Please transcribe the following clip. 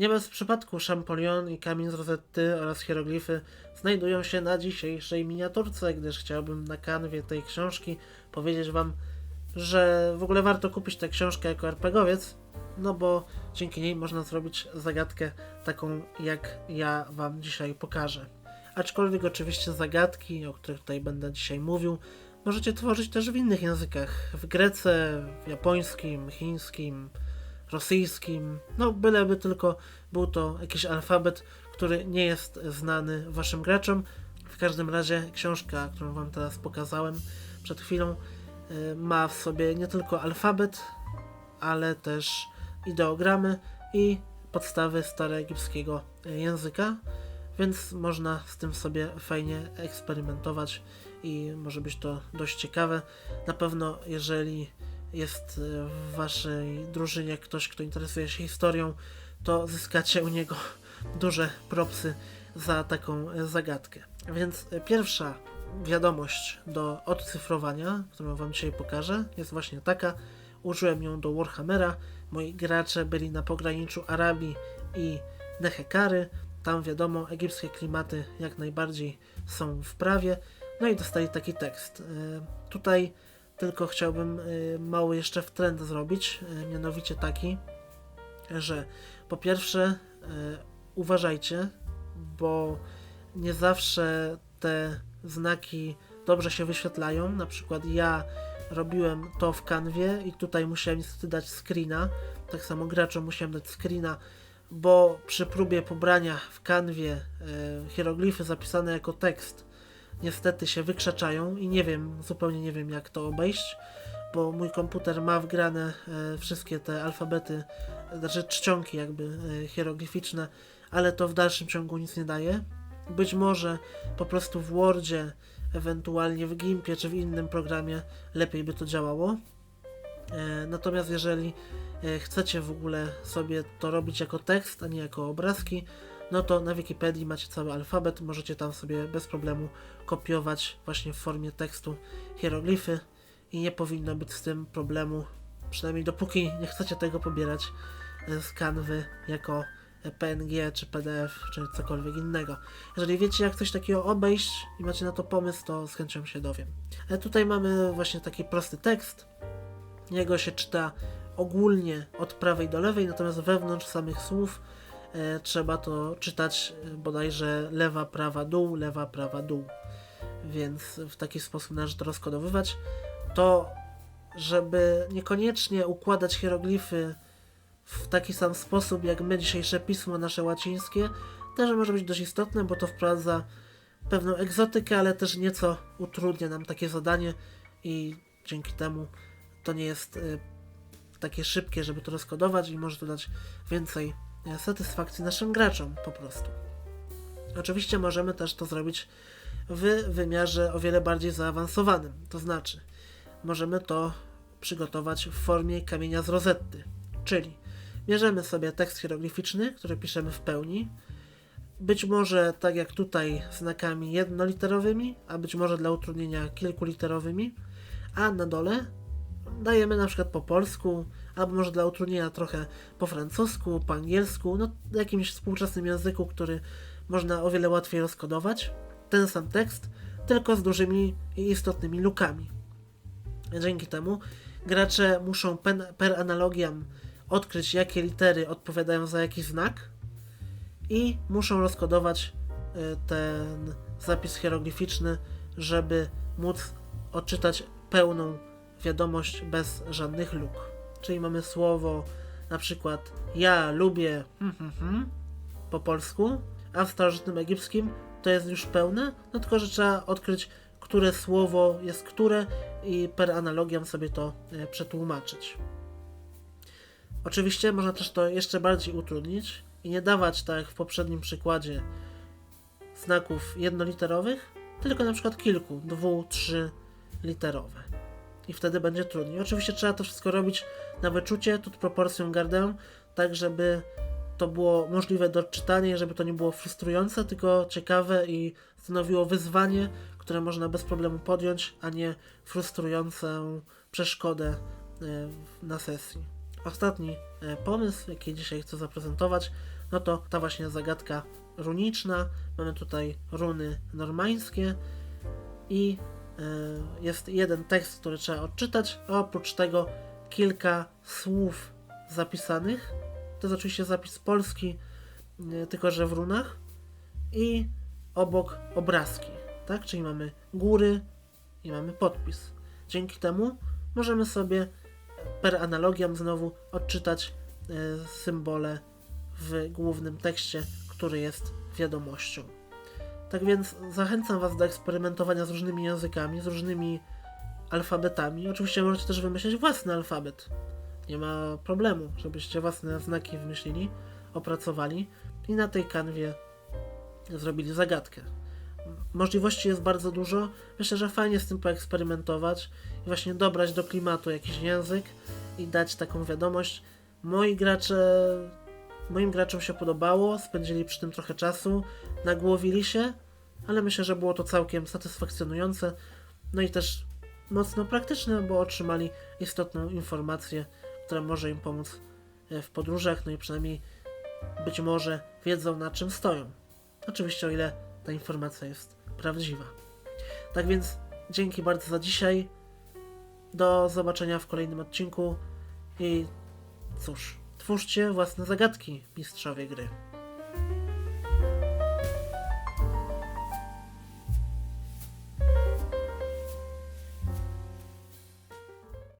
Nie bez przypadku Champollion i kamień z Rosetty oraz hieroglify znajdują się na dzisiejszej miniaturce, gdyż chciałbym na kanwie tej książki powiedzieć Wam, że w ogóle warto kupić tę książkę jako RPGowiec, no bo dzięki niej można zrobić zagadkę taką, jak ja Wam dzisiaj pokażę. Aczkolwiek oczywiście zagadki, o których tutaj będę dzisiaj mówił, możecie tworzyć też w innych językach. W grece, w japońskim, chińskim, rosyjskim. No, byleby tylko był to jakiś alfabet, który nie jest znany waszym graczom. W każdym razie książka, którą wam teraz pokazałem przed chwilą, y, ma w sobie nie tylko alfabet, ale też ideogramy i podstawy staroegipskiego języka, więc można z tym sobie fajnie eksperymentować i może być to dość ciekawe. Na pewno, jeżeli jest y, w waszej drużynie ktoś, kto interesuje się historią, to zyskacie u niego duże propsy za taką y, zagadkę. Więc y, pierwsza wiadomość do odcyfrowania, którą wam dzisiaj pokażę, jest właśnie taka. Użyłem ją do Warhammera. Moi gracze byli na pograniczu Arabii i Nehekary. Tam wiadomo, egipskie klimaty jak najbardziej są w prawie. No i dostali taki tekst. Tutaj tylko chciałbym e, mały jeszcze w trend zrobić, e, mianowicie taki, że po pierwsze e, uważajcie, bo nie zawsze te znaki dobrze się wyświetlają. Na przykład ja robiłem to w kanwie i tutaj musiałem niestety dać screena. Tak samo graczom musiałem dać screena, bo przy próbie pobrania w kanwie hieroglify zapisane jako tekst niestety się wykrzaczają i nie wiem, zupełnie nie wiem jak to obejść, bo mój komputer ma wgrane e, wszystkie te alfabety, znaczy czcionki jakby e, hieroglificzne, ale to w dalszym ciągu nic nie daje. Być może po prostu w Wordzie, ewentualnie w Gimpie czy w innym programie lepiej by to działało. E, Natomiast jeżeli chcecie w ogóle sobie to robić jako tekst, a nie jako obrazki, no to na Wikipedii macie cały alfabet, możecie tam sobie bez problemu kopiować właśnie w formie tekstu hieroglify i nie powinno być z tym problemu, przynajmniej dopóki nie chcecie tego pobierać e, z kanwy jako PNG czy PDF czy cokolwiek innego. Jeżeli wiecie jak coś takiego obejść i macie na to pomysł, to z chęcią się dowiem. E, Tutaj mamy właśnie taki prosty tekst. Jego się czyta ogólnie od prawej do lewej, natomiast wewnątrz samych słów trzeba to czytać e, bodajże lewa, prawa, dół, lewa, prawa, dół. Więc w taki sposób należy to rozkodowywać. To, żeby niekoniecznie układać hieroglify w taki sam sposób jak my dzisiejsze pismo nasze łacińskie, też może być dość istotne, bo to wprowadza pewną egzotykę, ale też nieco utrudnia nam takie zadanie i dzięki temu to nie jest y, takie szybkie, żeby to rozkodować i może to dać więcej e, satysfakcji naszym graczom po prostu. Oczywiście możemy też to zrobić w wymiarze o wiele bardziej zaawansowanym, to znaczy możemy to przygotować w formie kamienia z rozetty, czyli bierzemy sobie tekst hieroglificzny, który piszemy w pełni, być może tak jak tutaj znakami jednoliterowymi, a być może dla utrudnienia kilkuliterowymi, a na dole dajemy na przykład po polsku, albo może dla utrudnienia trochę po francusku, po angielsku, no jakimś współczesnym języku, który można o wiele łatwiej rozkodować. Ten sam tekst, tylko z dużymi i istotnymi lukami. Dzięki temu gracze muszą pen, per analogiam odkryć, jakie litery odpowiadają za jaki znak i muszą rozkodować y, ten zapis hieroglificzny, żeby móc odczytać pełną wiadomość bez żadnych luk. Czyli mamy słowo na przykład ja lubię hmm, hmm, hmm, po polsku, a w starożytnym egipskim to jest już pełne, no tylko że trzeba odkryć, które słowo jest które i per analogiam sobie to e, przetłumaczyć. Oczywiście można też to jeszcze bardziej utrudnić i nie dawać tak jak w poprzednim przykładzie znaków jednoliterowych, tylko na przykład kilku, dwu, trzy literowe. I wtedy będzie trudniej. Oczywiście trzeba to wszystko robić na wyczucie, tu proporcją gardę, tak żeby to było możliwe do czytania, żeby to nie było frustrujące, tylko ciekawe i stanowiło wyzwanie, które można bez problemu podjąć, a nie frustrującą przeszkodę e, na sesji. Ostatni e, pomysł, jaki dzisiaj chcę zaprezentować, no to ta właśnie zagadka runiczna. Mamy tutaj runy normańskie i jest jeden tekst, który trzeba odczytać, a oprócz tego kilka słów zapisanych. To jest oczywiście zapis polski, e, tylko że w runach i obok obrazki, tak? Czyli mamy góry i mamy podpis. Dzięki temu możemy sobie per analogiam znowu odczytać e, symbole w głównym tekście, który jest wiadomością. Tak więc zachęcam Was do eksperymentowania z różnymi językami, z różnymi alfabetami. Oczywiście możecie też wymyślić własny alfabet. Nie ma problemu, żebyście własne znaki wymyślili, opracowali i na tej kanwie zrobili zagadkę. Możliwości jest bardzo dużo. Myślę, że fajnie z tym poeksperymentować i właśnie dobrać do klimatu jakiś język i dać taką wiadomość. Moi gracze, moim graczom się podobało, spędzili przy tym trochę czasu, nagłowili się, ale myślę, że było to całkiem satysfakcjonujące. No i też mocno praktyczne, bo otrzymali istotną informację, która może im pomóc e, w podróżach, no i przynajmniej być może wiedzą na czym stoją. Oczywiście o ile ta informacja jest prawdziwa. Tak więc dzięki bardzo za dzisiaj. Do zobaczenia w kolejnym odcinku i cóż, twórzcie własne zagadki, mistrzowie gry.